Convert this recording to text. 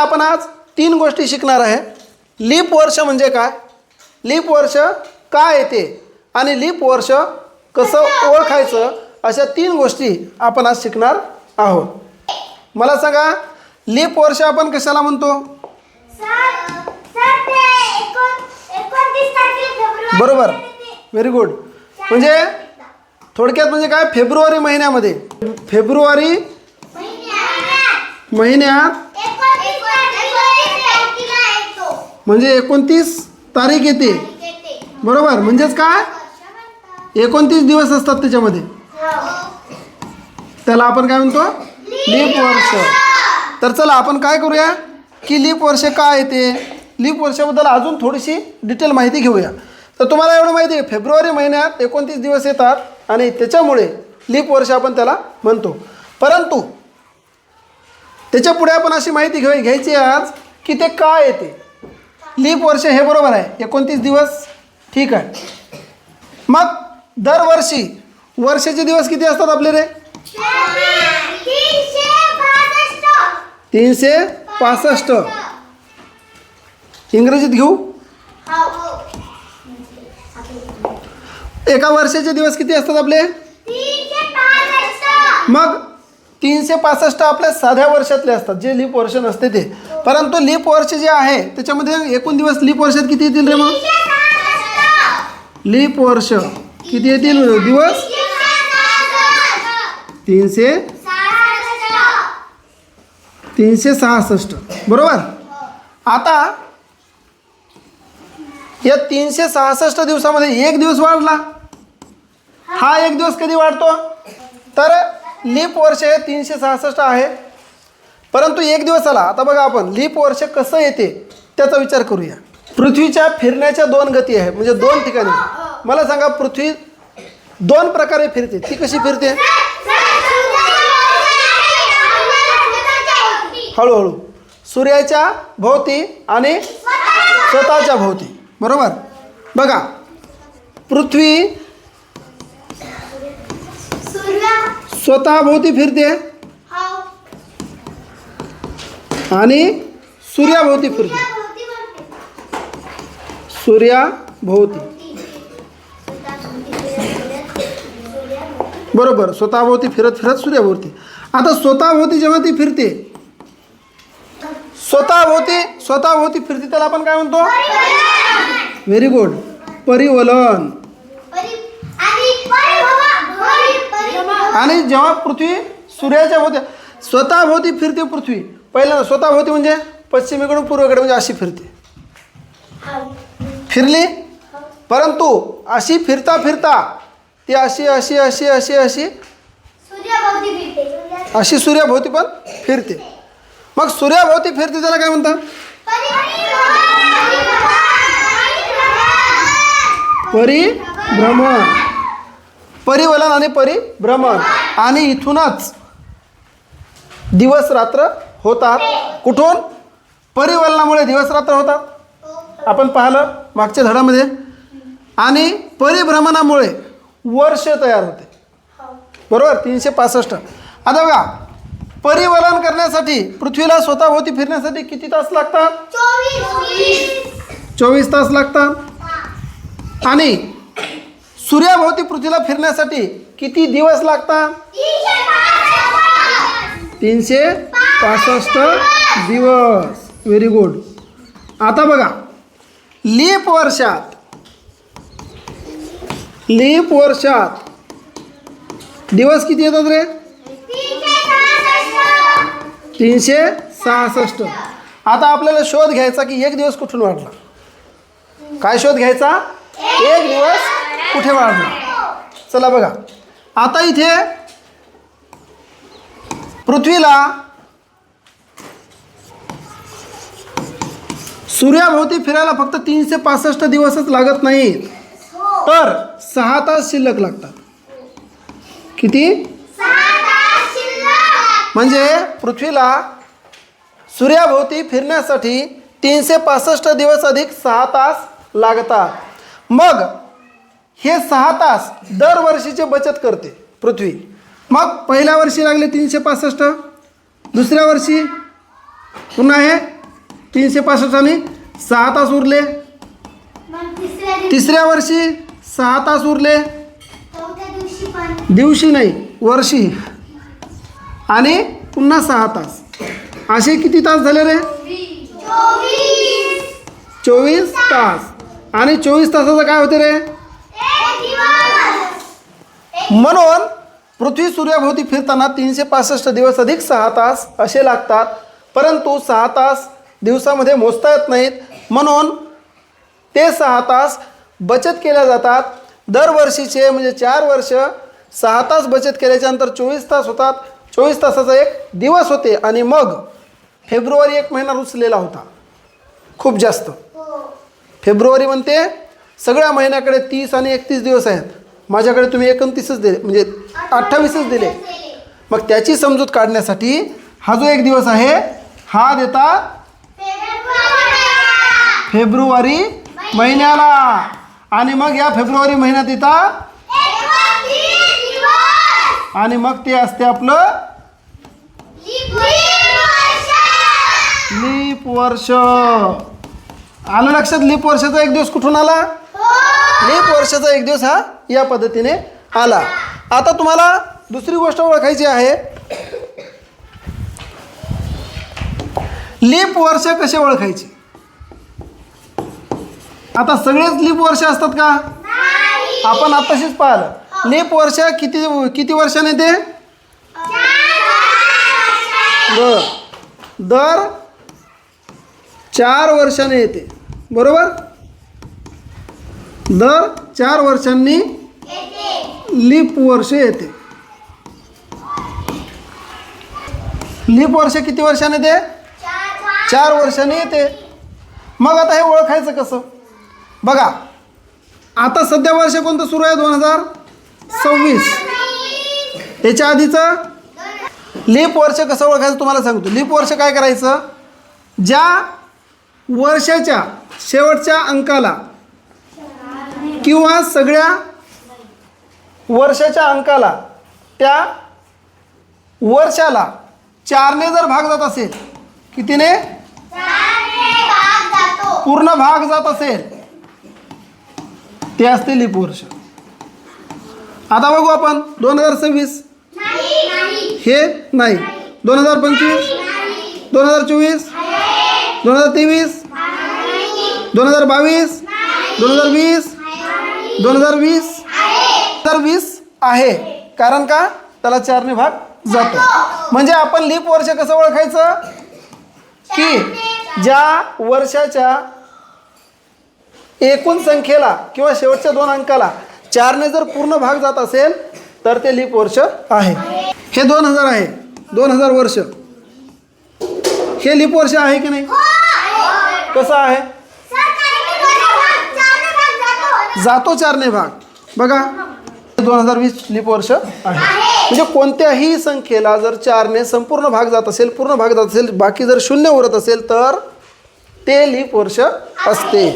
आपण आज तीन गोष्टी शिकणार आहे. लीप वर्ष म्हणजे काय? लीप वर्ष काय येते? आणि लीप वर्ष कसं ओळखायचं? अशा तीन गोष्टी आपण आज शिकणार आहोत. मला सांगा लीप वर्ष आपण कशाला म्हणतो? बरोबर. व्हेरी गुड म्हणजे थोडक्यात म्हणजे काय? फेब्रुवारी महिन्यामध्ये. फेब्रुवारी महिन्यात म्हणजे एकोणतीस तारीख येते. बरोबर? म्हणजेच काय? एकोणतीस दिवस असतात त्याच्यामध्ये. त्याला आपण काय म्हणतो? लीप वर्ष. तर चला आपण काय करूया? की लीप वर्ष काय येते? लीप वर्षाबद्दल अजून थोडीशी डिटेल माहिती घेऊया. तर तुम्हाला एवढं माहिती आहे फेब्रुवारी महिन्यात एकोणतीस दिवस येतात आणि त्याच्यामुळे लीप वर्ष आपण त्याला म्हणतो. परंतु त्याच्या पुढे आपण अशी माहिती घेऊ घ्यायची आज की ते काय येते लीप वर्ष हे बरोबर आहे. एकोणतीस दिवस ठीक आहे. मग दरवर्षी वर्षाचे दिवस किती असतात आपले रे? तीनशे पासष्ट इंग्रजीत घेऊ. एका वर्षाचे दिवस किती असतात आपले? मग तीनशे पासष्ट आपल्या साध्या वर्षातले असतात जे लीप वर्ष नसते ते. परंतु लीप वर्ष जे आहे त्याच्यामध्ये एकूण दिवस लीप वर्षात किती येतील रे मग? लीप वर्ष किती येतील? दिवस? तीनशे? तीनशे सहासष्ट. बरोबर? आता या तीनशे सहासष्ट दिवसामध्ये एक दिवस वाढला. हा एक दिवस कधी वाढतो? तर लीप वर्ष हे तीनशे सहासष्ट आहे. परंतु एक दिवस आला आता बघा आपण लीप वर्ष कसं येते त्याचा विचार करूया. पृथ्वीच्या फिरण्याच्या दोन गती आहे म्हणजे दोन ठिकाणी. मला सांगा पृथ्वी दोन प्रकारे फिरते ती कशी फिरते? हळूहळू. सूर्याच्या भोवती आणि स्वतःच्या भोवती. बरोबर? बघा पृथ्वी स्वतः भोवती फिरते? आणि सूर्याभोवती फिरते. सूर्याभोवती बरोबर स्वतःभोवती फिरत फिरत सूर्याभोवती आता स्वतःभोवती जेव्हा ती फिरते स्वतःभोवती स्वतःभोवती फिरते त्याला आपण काय म्हणतो? व्हेरी गुड परिवलन. आणि जेव्हा पृथ्वी सूर्याच्या भोवती स्वतःभोवती फिरते पृथ्वी. पहिल्यांदा स्वतःभोवती म्हणजे पश्चिमेकडून पूर्वेकडे म्हणजे अशी फिरते. फिरली? परंतु अशी फिरता फिरता ती अशी अशी अशी अशी अशी अशी सूर्याभोवती पण फिरते. मग सूर्याभोवती फिरते त्याला काय म्हणतात? परिभ्रमण. परिवलन आणि परिभ्रमण आणि इथूनच दिवस रात्र होतात. कुठून? परिवलनामुळे दिवस रात्र होतात. आपण पाहिलं मागच्या धड्यामध्ये. आणि परिभ्रमणामुळे वर्ष तयार होते. बरोबर? तीनशे पासष्ट. आता बघा परिवलन करण्यासाठी पृथ्वीला स्वतःभोवती फिरण्यासाठी किती तास लागतात? चोवीस तास लागतात. आणि सूर्याभोवती पृथ्वीला फिरण्यासाठी किती दिवस लागतात? तीनशे पासष्ट दिवस. व्हेरी गुड आता बघा. लीप वर्षात. लीप वर्षात. दिवस किती येतात रे? तीनशे सहासष्ट. आता आपल्याला शोध घ्यायचा की एक दिवस कुठून वाढला? काय शोध घ्यायचा? एक दिवस कुठे वाढला चला बघा. आता इथे पृथ्वीला सूर्याभोवती फिरायला फक्त तीनशे पासष्ट दिवसच लागत नाहीत तर सहा तास शिल्लक लागतात. किती? म्हणजे पृथ्वीला सूर्याभोवती फिरण्यासाठी तीनशे पासष्ट दिवस अधिक सहा तास लागतात. मग हे सहा तास दरवर्षीचे बचत करते पृथ्वी. मग पहिल्या वर्षी लागले तीनशे पासष्ट दुसऱ्या वर्षी पुन्हा हे तीनशे पासष्ट आणि सहा तास उरले. तिसऱ्या वर्षी सहा तास उरले. दिवशी नाही वर्षी. आणि पुन्हा सहा तास. असे किती तास झाले रे? चोवीस. तास. आणि चोवीस तासाचं काय होते रे? म्हणून पृथ्वी सूर्याभोवती फिरताना तीनशे पासष्ट दिवस अधिक सहा तास असे लागतात. परंतु सहा तास दिवसामध्ये मोजता येत नाहीत. म्हणून ते सहा तास बचत केल्या जातात. दरवर्षीचे म्हणजे चार वर्ष सहा तास बचत केल्याच्यानंतर चोवीस तास होतात. चोवीस तासाचा एक दिवस होते आणि मग फेब्रुवारी एक महिना रुचलेला होता. खूप जास्त. फेब्रुवारी म्हणते सगळ्या महिन्याकडे तीस आणि एकतीस दिवस आहेत. माझ्याकडे तुम्ही एकोणतीसच दिले म्हणजे अठ्ठावीसच दिले. मग त्याची समजूत काढण्यासाठी हा जो एक दिवस आहे हा देता फेब्रुवारी महिन्याला. आणि मग या फेब्रुवारी महिन्यात येतात आणि मग ते असते आपलं लीप वर्ष. आलं लक्षात? लीप वर्षाचा एक दिवस कुठून आला? लीप वर्षाचा एक दिवस हा या पद्धतीने आला. आता तुम्हाला दुसरी गोष्ट ओळखायची आहे. लीप वर्ष कसे ओळखायचे? आता सगळेच लीप वर्ष असतात का? आपण आताशीच पाहिलं. लीप वर्ष किती किती वर्षाने ते? बर. दर चार वर्षाने येते. बरोबर? दर चार वर्षांनी लीप वर्ष येते. लीप वर्ष किती वर्षाने येते? चार वर्षाने येते. मग आता हे ओळखायचं कसं? बघा आता सध्या वर्ष कोणतं सुरू आहे दोन हजार सव्वीस? त्याच्या आधीचं? लीप वर्ष कसं ओळखायचं तुम्हाला सांगतो. लीप वर्ष काय करायचं? ज्या वर्षाच्या शेवटच्या अंकाला किंवा सगळ्या वर्षाच्या अंकाला त्या वर्षाला चारने जर भाग जात असेल कितीने? पूर्ण भाग जात असेल. ते असते लिप वर्ष. आता बघू आपण दोन हजार सव्वीस. हे नाही. दोन हजार पंचवीस. दोन हजार चोवीस. दोन हजार तेवीस. दोन हजार बावीस. दोन हजार वीस. दोन हजार वीस? तर वीस आहे. कारण का? त्याला चारने भाग जातो. म्हणजे आपण लीप वर्ष कसं ओळखायचं? की ज्या वर्षाच्या एकूण संख्येला किंवा शेवटच्या दोन अंकाला चारने जर पूर्ण भाग जात असेल तर ते लीप वर्ष आहे. हे दोन हजार आहे. दोन हजार वर्ष. हे लीप वर्ष आहे की नाही? कसं आहे? जातो चारने भाग. बघा दोन हजार वीस लीप वर्ष आहे. म्हणजे कोणत्याही संख्येला जर चारने संपूर्ण भाग जात असेल पूर्ण भाग जात असेल बाकी जर शून्य उरत असेल तर ते लीप वर्ष असते.